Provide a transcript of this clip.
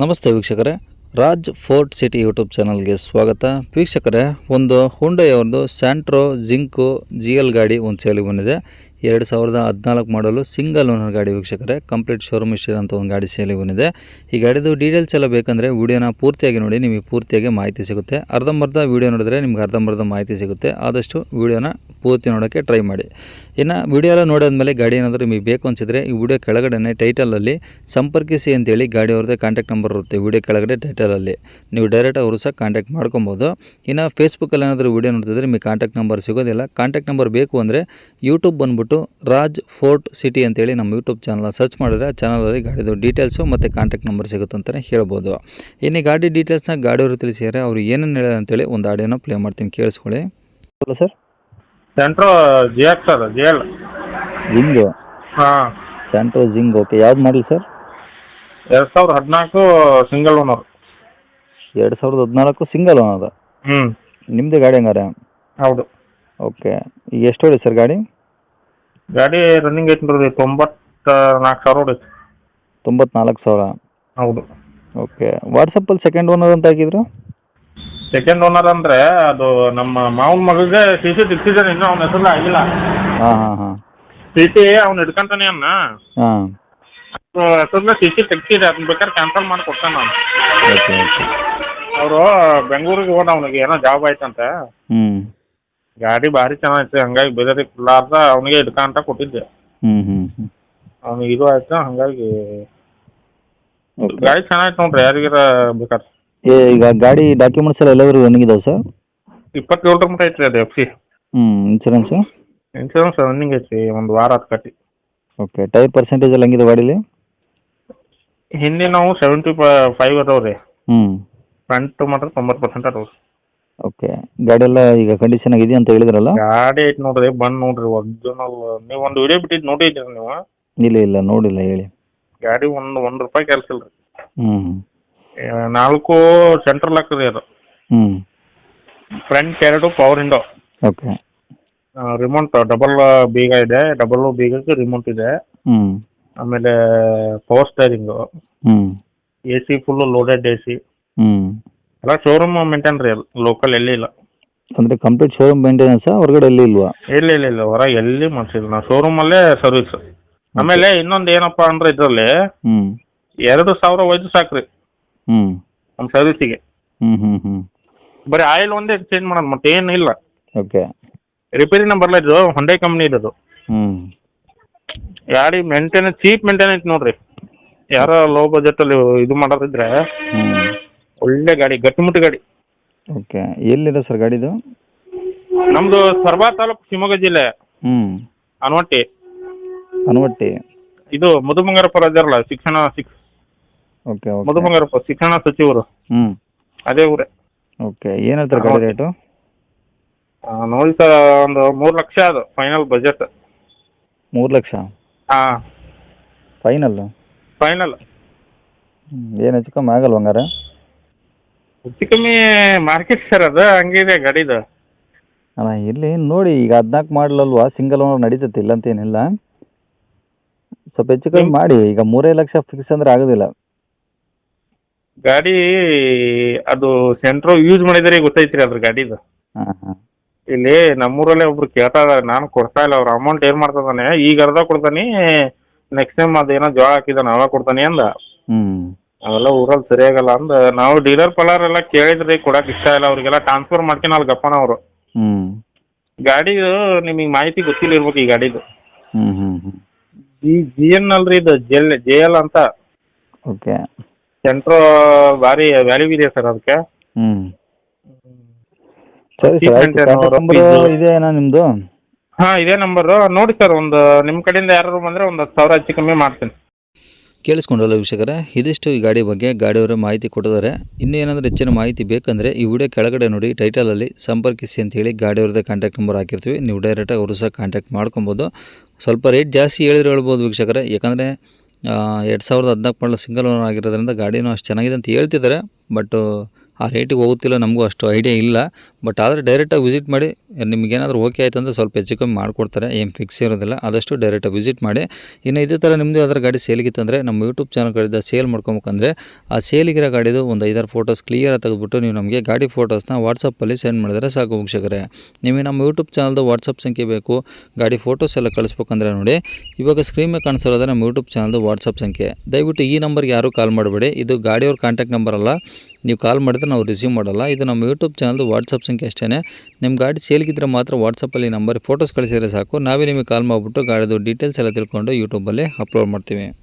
ನಮಸ್ತೆ ವೀಕ್ಷಕರೇ. Raj fort city YouTube ಚಾನಲ್ಗೆ ಸ್ವಾಗತ. ವೀಕ್ಷಕರೇ, ಒಂದು ಹುಂಡೈ ಒಂದು ಸ್ಯಾಂಟ್ರೋ ಜಿಂಕು ಜಿ ಎಲ್ ಗಾಡಿ ಒಂದು ಸೇಲಿಗೆ ಬಂದಿದೆ. ಎರಡು ಸಾವಿರದ ಹದಿನಾಲ್ಕು ಮಾಡಲು ಸಿಂಗಲ್ ಓನರ್ ಗಾಡಿ ವೀಕ್ಷಕರೇ, ಕಂಪ್ಲೀಟ್ ಶೋರೂಮ್ ಇಷ್ಟ ಅಂತ ಒಂದು ಗಾಡಿ ಸೇಲಿ ಬಂದಿದೆ. ಈ ಗಾಡಿದು ಡೀಟೇಲ್ಸ್ ಎಲ್ಲ ಬೇಕಂದರೆ ವೀಡಿಯೋನ ಪೂರ್ತಿಯಾಗಿ ನೋಡಿ, ನಿಮಗೆ ಪೂರ್ತಿಯಾಗಿ ಮಾಹಿತಿ ಸಿಗುತ್ತೆ. ಅರ್ಧಂಬರ್ಧ ವೀಡಿಯೋ ನೋಡಿದ್ರೆ ನಿಮ್ಗೆ ಅರ್ಧಂಬರ್ಧ ಮಾಹಿತಿ ಸಿಗುತ್ತೆ. ಆದಷ್ಟು ವೀಡಿಯೋನ ಪೂರ್ತಿ ನೋಡೋಕ್ಕೆ ಟ್ರೈ ಮಾಡಿ. ಇನ್ನು ವೀಡಿಯೋ ಎಲ್ಲ ನೋಡಿದ್ಮೇಲೆ ಗಾಡಿ ಏನಾದರೂ ನಿಮಗೆ ಬೇಕು ಅನಿಸಿದ್ರೆ ಈ ವಿಡಿಯೋ ಕೆಳಗಡೆ ಟೈಟಲಲ್ಲಿ ಸಂಪರ್ಕಿಸಿ ಅಂತೇಳಿ ಗಾಡಿ ಅವ್ರದ್ದೇ ಕಾಂಟ್ಯಾಕ್ಟ್ ನಂಬರ್ ಇರುತ್ತೆ, ವಿಡಿಯೋ ಕೆಳಗಡೆ ಟೈಟಲಲ್ಲಿ. ನೀವು ಡೈರೆಕ್ಟ್ ಅವರು ಸಹ ಕಾಂಟ್ಯಾಕ್ಟ್ ಮಾಡ್ಕೊಬೋದು. ಇನ್ನು ಫೇಸ್ಬುಕ್ಕಲ್ಲಿ ಏನಾದರೂ ವೀಡಿಯೋ ನೋಡ್ತಿದ್ರೆ ನಿಮಗೆ ಕಾಂಟ್ಯಾಕ್ಟ್ ನಂಬರ್ ಸಿಗೋದಿಲ್ಲ. ಕಾಂಟ್ಯಾಕ್ಟ್ ನಂಬರ್ ಬೇಕು ಅಂದರೆ ಯೂಟ್ಯೂಬ್ ಬಂದುಬಿಟ್ಟು ರಾಜ್ ಫೋರ್ಟ್ ಸಿಟಿ ಅಂತೇಳಿ ನಮ್ಮ ಯೂಟ್ಯೂಬ್ ಚಾನಲ್ ಸರ್ಚ್ ಮಾಡಿದ್ರೆ ಆ ಚಾನಲಲ್ಲಿ ಗಾಡಿದು ಡೀಟೇಲ್ಸು ಮತ್ತು ಕಾಂಟ್ಯಾಕ್ಟ್ ನಂಬರ್ ಸಿಗುತ್ತೆ ಅಂತಲೇ ಹೇಳ್ಬೋದು. ಇನ್ನು ಗಾಡಿ ಡೀಟೇಲ್ಸ್ನ ಗಾಡಿಯವರು ತಿಳಿಸಿದರೆ ಅವರು ಏನೇನು ಹೇಳಿದೆ ಅಂತೇಳಿ ಒಂದು ಆಡಿಯೋನ ಪ್ಲೇ ಮಾಡ್ತೀನಿ ಕೇಳಿಸ್ಕೊಳ್ಳಿ. Hello sir. Santro G X sir G L zing ಹಾಂ. ಸ್ಯಾಂಟ್ರೋ ಜಿಂಗ್ ಓಕೆ ಯಾವ್ದು ಮಾಡಲಿ ಸರ್? ಎರಡು ಸಾವಿರದ ಹದಿನಾಲ್ಕು ಸಿಂಗಲ್ ಓನರ್ ಎರಡು ಸಾವಿರದ ಹದಿನಾಲ್ಕು ಸಿಂಗಲ್ ಓನರ್ ಹ್ಞೂ ನಿಮ್ಮದೇ ಗಾಡಿ ಹಂಗಾರೆ? ಹೌದು. ಓಕೆ ಈಗ ಎಷ್ಟು ಹೊಡಿ ಸರ್ ಗಾಡಿ? ಗಾಡಿ ರನ್ನಿಂಗ್ ಐತೆ ನೋಡ್ರಿ ತೊಂಬತ್ತ ನಾಲ್ಕು ಸಾವಿರ ಹೊಡೈತಿ ತೊಂಬತ್ನಾಲ್ಕು ಸಾವಿರ? ಹೌದು. ಓಕೆ ವಾಟ್ಸಪ್ಪಲ್ಲಿ ಸೆಕೆಂಡ್ ಓನರ್ ಅಂತ ಹಾಕಿದ್ರು? ಸೆಕೆಂಡ್ ಓನರ್ ಅಂದರೆ ಅದು ನಮ್ಮ ಮಾವನ ಮಗಗೆ ಟಿ ಸಿ ತಿಕ್ಸಿದ್ದಾನೆ ಇನ್ನೂ ಅವನ ಹೆಸರು ಆಗಿಲ್ಲ. ಹಾಂ ಹಾಂ ಹಾಂ. ಸಿ ಸಿ ಅವ್ನು ಹಿಡ್ಕೊಂತಾನೆ ಅನ್ನ ಹಾಂ. ಹೆಸರನ್ನ ಸಿ ಸಿ ತೆಗ್ಸಿದೆ ಅದನ್ನ ಬೇಕಾದ್ರೆ ಕ್ಯಾನ್ಸಲ್ ಮಾಡಿ ಕೊಡ್ತಾನೆ ನಾನು ಓಕೆ ಓಕೆ ಅವರು ಬೆಂಗಳೂರಿಗೆ ಹೋದ ಅವನಿಗೆ ಏನೋ ಜಾಬ್ ಆಯ್ತಂತೆ. ಹ್ಞೂ ಗಾಡಿ ಭಾರಿ ಚೆನ್ನಾಗೈತೆ ಹಂಗಾಗಿ ಬೇರೆಯವ್ರಿಗೆ ಕೊಡ್ಲಾರ್ದ ಅವನಿಗೆ ಹಿಡ್ಕಂತ ಕೊಟ್ಟಿದ್ದೆ. ಹ್ಞೂ ಹ್ಞೂ ಹ್ಞೂ ಅವ್ನಿಗೆ ಇದು ಆಯ್ತು ಹಂಗಾಗಿ ಗಾಡಿ ಚೆನ್ನಾಗಿತ್ತು ನೋಡ್ರಿ ಯಾರಿಗಾರ ಬೇಕಾದ್ರೆ. ಏ ಈಗ ಗಾಡಿ ಡಾಕ್ಯುಮೆಂಟ್ಸ್ ಎಲ್ಲ ಎಲ್ಲವರು ರನ್ನಿಂಗ್ ಸರ್ ಇಪ್ಪತ್ತೇಳರ ಮಟ್ಟ ಐತ್ರಿ ಅದು ಎಫ್ ಸಿ ಹ್ಞೂ ಇನ್ಸೂರೆನ್ಸು ಇನ್ಶೂರೆನ್ಸ್ ರನ್ನಿಂಗ್ ಐತಿ ಒಂದು ವಾರ ಅದು ಕಟ್ಟಿ. ಓಕೆ ಟೈರ್ ಪರ್ಸೆಂಟೇಜ್ ಎಲ್ಲ ಹೆಂಗಿದೆ ಗಾಡೀಲಿ? ಹಿಂದೆ ನಾವು ಸೆವೆಂಟಿ ಫೈವ್ ಅದಾವೆ ರೀ ಹ್ಞೂ ಫ್ರಂಟ್ ಮಾತ್ರ ತೊಂಬತ್ತು ಪರ್ಸೆಂಟ್ ಅದಾವೆ ಓಕೆ ಗಾಡಿ ಎಲ್ಲ ಈಗ ಕಂಡೀಷನ್ ಆಗಿದೆ ಅಂತ ಹೇಳಿದ್ರಲ್ಲ? ಗಾಡಿ ಐತಿ ನೋಡ್ರಿ ಬಂದ್ ನೋಡ್ರಿ ಒರಿಜಿನಲ್ ನೀವು ಒಂದು ವಿಡಿಯೋ ಬಿಟ್ಟಿದ್ದು ನೋಡಿದ್ದೀರಿ ನೀವು? ಇಲ್ಲ ಇಲ್ಲ ನೋಡಿಲ್ಲ ಹೇಳಿ. ಗಾಡಿ ಒಂದು ಒಂದು ರೂಪಾಯಿ ಕೆಲಸ ಇಲ್ಲ. ರೀ ಹ್ಞೂ ನಾಲ್ಕು ಸೆಂಟ್ರಲ್ ಲಾಕ್ ರೀ ಅದು. ಹ್ಞೂ ಫ್ರಂಟ್ ಎರಡು power window okay remote double ಬೀಗ ಇದೆ. ಡಬಲ್ ಬೀಗಕ್ಕೆ ರಿಮೋಟ್ ಇದೆ. ಹ್ಞೂ ಆಮೇಲೆ ಪವರ್ ಸ್ಟೈರಿಂಗು ಹ್ಞೂ A C full loaded A C ಹ್ಞೂ ಎಲ್ಲ ಶೋರೂಮ್ ಮೇಂಟೈನ್ ರೀ ಲೋಕಲ್ ಎಲ್ಲಿ ಇಲ್ಲ. ಅಂದರೆ ಕಂಪ್ಲೀಟ್ ಶೋರೂಮ್ ಮೇಂಟೆನೆನ್ಸ್ ಹೊರಗಡೆ ಎಲ್ಲಿ ಇಲ್ವಾ? ಇಲ್ಲ ಇಲ್ಲ ಇಲ್ಲ ಹೊರಗೆ ಎಲ್ಲಿ ಮಾಡಿಸಿಲ್ಲ. ನಾವು ಶೋರೂಮಲ್ಲೇ ಸರ್ವಿಸ್ ಆಮೇಲೆ ಇನ್ನೊಂದು ಏನಪ್ಪ ಅಂದ್ರೆ ಇದರಲ್ಲಿ ಹ್ಞೂ ಎರಡು ಸಾವಿರ ಒಯ್ದು ಸಾಕ್ರಿ. ಹ್ಞೂ ನಮ್ಮ ಸರ್ವಿಸಿಗೆ ಹ್ಞೂ ಹ್ಞೂ ಹ್ಞೂ ಬರೀ ಆಯಿಲ್ ಒಂದೇ ಚೇಂಜ್ ಮಾಡೋದು ಮತ್ತೆ ಏನು ಇಲ್ಲ. ಓಕೆ. ರಿಪೇರಿನ ಬರಲ್ಲ ಇದು? ಹೊಂಡೈ ಕಂಪ್ನಿ ಇರೋದು ಹ್ಞೂ ಗಾಡಿ ಮೇಂಟೆನೆನ್ಸ್ ಚೀಪ್ ಮೇಂಟೆನೆನ್ಸ್ ನೋಡ್ರಿ. ಯಾರೋ ಲೋ ಬಜೆಟ್ ಅಲ್ಲಿ ಇದು ಮಾಡೋದಿದ್ರೆ ಹ್ಞೂ ಒಳ್ಳೆ ಗಾಡಿ ಗಟ್ಟಿಮುಟ್ಟು ಗಾಡಿ. ಓಕೆ ಎಲ್ಲಿದೆ ಸರ್ ಗಾಡಿದು? ನಮ್ದು ಸರ್ವಾ ತಾಲೂಕು ಶಿವಮೊಗ್ಗ ಜಿಲ್ಲೆ. ಹ್ಞೂ ಅನವಟ್ಟಿ. ಅನವಟ್ಟಿ. ಇದು ಮಧುಬಂಗಾರಪ್ಪ ಇದಾರಲ್ಲ ಶಿಕ್ಷಣ ಶಿಕ್ಷ ಓಕೆ ಓಕೆ. ಮಧುಬಂಗಾರಪ್ಪ ಶಿಕ್ಷಣ ಸಚಿವರು. ಹ್ಞೂ ಅದೇ ಊರೇ. ಓಕೆ ಏನು ಹೇಳ್ತಾರೆ ಗಾಡಿ ರೇಟು? ಆ, ನೋಡಿ ಸರ್ ಒಂದು ಮೂರು ಲಕ್ಷ ಅದು ಫೈನಲ್ ಬಜೆಟ್. ಮೂರು ಲಕ್ಷ? ಹಾಂ. ಫೈನಲ್. ಫೈನಲ್ ಏನು ಹೆಚ್ಚು ಕಮ್ಮಿ ಆಗಲ್ವ ಹಂಗಾರೆ? ಹೆಚ್ಚು ಕಮ್ಮಿ ಮಾರ್ಕೆಟ್ ಸರ್ ಅದು ಹಂಗಿದೆ ಗಾಡಿದು. ಇಲ್ಲಿ ನೋಡಿ ಈಗ ಹದಿನಾಲ್ಕು ಮಾಡಲಲ್ವಾ ಸಿಂಗಲ್ ಓನರ್ ನಡೀತೈತಿ ಇಲ್ಲ ಅಂತ ಏನಿಲ್ಲ. ಸ್ವಲ್ಪ ಹೆಚ್ಚು ಕಮ್ಮಿ ಮಾಡಿ ಈಗ ಮೂರೇ ಲಕ್ಷ ಫಿಕ್ಸ್ ಅಂದ್ರೆ ಆಗೋದಿಲ್ಲ. ಗಾಡಿ ಅದು ಸೆಂಟ್ರೋ ಯೂಸ್ ಮಾಡಿದರೆ ಗೊತ್ತೈತ್ರಿ ಅದ್ರ ಗಾಡಿದು. ಹಾಂ ಹಾಂ. ಇಲ್ಲಿ ನಮ್ಮೂರಲ್ಲೇ ಒಬ್ರು ಕೇಳ್ತಾ ಇದಾರೆ ನಾನು ಕೊಡ್ತಾ ಇಲ್ಲ ಅವ್ರ ಅಮೌಂಟ್ ಏನು ಮಾಡ್ತಾನೆ ಈಗ ಅರ್ಧ ಕೊಡ್ತಾನೆ ನೆಕ್ಸ್ಟ್ ಟೈಮ್ ಅದೇನೋ ಜೋಳ ಹಾಕಿದಾನೆ ಅವಾಗ ಕೊಡ್ತಾನೆ ಅಂದ. ಹ್ಞೂ ಅವೆಲ್ಲ ಊರಲ್ಲಿ ಸರಿಯಾಗಲ್ಲ ಅಂದ ನಾವು ಡೀಲರ್ ಪಲಾರ್ ಎಲ್ಲ ಕೇಳಿದ್ರಿ ಕೊಡಕ್ಕೆ ಇಷ್ಟ ಇಲ್ಲ ಅವ್ರಿಗೆಲ್ಲ ಟ್ರಾನ್ಸ್ಫರ್ ಮಾಡ್ಕೊಂಡು ಅಲ್ಲಿ ಗಪ್ಪನ ಅವರು. ಹ್ಞೂ ಗಾಡಿದು ನಿಮಗೆ ಮಾಹಿತಿ ಗೊತ್ತಿಲ್ಲ ಇರ್ಬೇಕು ಈ ಗಾಡಿದು. ಹ್ಞೂ ಹ್ಞೂ ಹ್ಞೂ ಜಿ ಜಿ ಎನ್ ಅಲ್ರಿ ಇದು ಜೆಲ್ ಜೆ ಎಲ್ ಅಂತ. ಓಕೆ. ಸೆಂಟ್ರೋ ಭಾರಿ ವ್ಯಾಲ್ಯೂ ಇದೆ ಸರ್ ಅದಕ್ಕೆ. ಹ್ಞೂ ಸರಿ ಆಯ್ತು. ಇದೆಯಾ ನಿಮ್ಮದು ಹಾಂ ಇದೇ ನಂಬರು ನೋಡಿ ಸರ್ ಒಂದು ನಿಮ್ಮ ಕಡೆಯಿಂದ ಯಾರು ಬಂದ್ರೆ ಒಂದು ಹತ್ತು ಸಾವಿರ ಹೆಚ್ಚು ಕಮ್ಮಿ ಮಾಡ್ತೀನಿ. ಕೇಳಿಸ್ಕೊಂಡಲ್ಲ ವೀಕ್ಷಕರೇ, ಇದಿಷ್ಟು ಈ ಗಾಡಿ ಬಗ್ಗೆ ಗಾಡಿಯವರು ಮಾಹಿತಿ ಕೊಟ್ಟಿದ್ದಾರೆ. ಇನ್ನೂ ಏನಾದರೂ ಹೆಚ್ಚಿನ ಮಾಹಿತಿ ಬೇಕಂದರೆ ಈ ವಿಡಿಯೋ ಕೆಳಗಡೆ ನೋಡಿ ಟೈಟಲಲ್ಲಿ ಸಂಪರ್ಕಿಸಿ ಅಂತೇಳಿ ಗಾಡಿಯವ್ರದ್ದೇ ಕಾಂಟ್ಯಾಕ್ಟ್ ನಂಬರ್ ಹಾಕಿರ್ತೀವಿ. ನೀವು ಡೈರೆಕ್ಟಾಗಿ ಅವರು ಸಹ ಕಾಂಟ್ಯಾಕ್ಟ್ ಮಾಡ್ಕೊಬೋದು. ಸ್ವಲ್ಪ ರೇಟ್ ಜಾಸ್ತಿ ಹೇಳಿದ್ರೆ ಹೇಳ್ಬೋದು ವೀಕ್ಷಕರೇ. ಯಾಕಂದರೆ ಎರಡು ಸಾವಿರದ ಹದಿನಾಲ್ಕು ಮಾಡಲು ಸಿಂಗಲ್ ಓನರ್ ಆಗಿರೋದ್ರಿಂದ ಗಾಡಿನೂ ಅಷ್ಟು ಚೆನ್ನಾಗಿದೆ ಅಂತ ಹೇಳ್ತಿದ್ದಾರೆ. ಬಟ್ ಆ ರೇಟಿಗೆ ಹೋಗುತ್ತಿಲ್ಲ, ನಮಗೂ ಅಷ್ಟು ಐಡಿಯಾ ಇಲ್ಲ. ಬಟ್ ಆದರೆ ಡೈರೆಕ್ಟಾಗಿ ವಿಸಿಟ್ ಮಾಡಿ, ನಿಮಗೇನಾದರೂ ಓಕೆ ಆಯಿತು ಅಂದರೆ ಸ್ವಲ್ಪ ಹೆಚ್ಚು ಕಮ್ಮಿ ಮಾಡಿಕೊಡ್ತಾರೆ, ಏನು ಫಿಕ್ಸ್ ಇರೋದಿಲ್ಲ. ಆದಷ್ಟು ಡೈರೆಕ್ಟಾಗಿ ವಿಸಿಟ್ ಮಾಡಿ. ಇನ್ನು ಇದೇ ಥರ ನಿಮ್ಮದು ಯಾವ್ದಾರು ಗಾಡಿ ಸೇಲಿಗಿತ್ತಂದರೆ ನಮ್ಮ ಯೂಟ್ಯೂಬ್ ಚಾನಲ್ ಕಡೆಯಿಂದ ಸೇಲ್ ಮಾಡ್ಕೊಬೇಕಂದ್ರೆ ಆ ಸೇಲಿಗಿರೋ ಗಾಡಿದು ಒಂದು ಐದಾರು ಫೋಟೋಸ್ ಕ್ಲಿಯರಾಗಿ ತೆಗೆದುಬಿಟ್ಟು ನೀವು ನಮಗೆ ಗಾಡಿ ಫೋಟೋಸ್ನ ವಾಟ್ಸಪ್ಪಲ್ಲಿ ಸೆಂಡ್ ಮಾಡಿದರೆ ಸಾಕು ವೀಕ್ಷಕರೇ. ನಿಮಗೆ ನಮ್ಮ ಯೂಟ್ಯೂಬ್ ಚಾನಲ್ದು ವಾಟ್ಸಪ್ ಸಂಖ್ಯೆ ಬೇಕು, ಗಾಡಿ ಫೋಟೋಸ್ ಎಲ್ಲ ಕಳಿಸ್ಬೇಕಂದ್ರೆ ನೋಡಿ. ಇವಾಗ ಸ್ಕ್ರೀನ್ ಮೇಲೆ ಕಾಣಿಸಿರೋದು ನಮ್ಮ ಯೂಟ್ಯೂಬ್ ಚಾನಲ್ದು ವಾಟ್ಸಪ್ ಸಂಖ್ಯೆ. ದಯವಿಟ್ಟು ಈ ನಂಬರ್ಗೆ ಯಾರೂ ಕಾಲ್ ಮಾಡಬೇಡಿ. ಇದು ಗಾಡಿಯವ್ರ ಕಾಂಟ್ಯಾಕ್ಟ್ ನಂಬರ್ ಅಲ್ಲ. ನೀವು ಕಾಲ್ ಮಾಡಿದ್ರೆ ನಾವು ರಿಸೀವ್ ಮಾಡಲ್ಲ. ಇದು ನಮ್ಮ ಯೂಟ್ಯೂಬ್ ಚಾನಲ್ದು ವಾಟ್ಸಪ್ ಸಂಖ್ಯೆ ಅಷ್ಟೇ ನಿಮ್ಮ ಗಾಡಿ ಸೇಲ್ಗಿದ್ರೆ ಮಾತ್ರ ವಾಟ್ಸಪ್ಪಲ್ಲಿ ನಂಬರ್ ಫೋಟೋಸ್ ಕಳಿಸಿದ್ರೆ ಸಾಕು. ನಾವೇ ನಿಮಗೆ ಕಾಲ್ ಮಾಡಿಬಿಟ್ಟು ಗಾಡಿದು ಡೀಟೇಲ್ಸ್ ಎಲ್ಲ ತಿಳ್ಕೊಂಡು ಯೂಟ್ಯೂಬಲ್ಲಿ ಅಪ್ಲೋಡ್ ಮಾಡ್ತೀವಿ.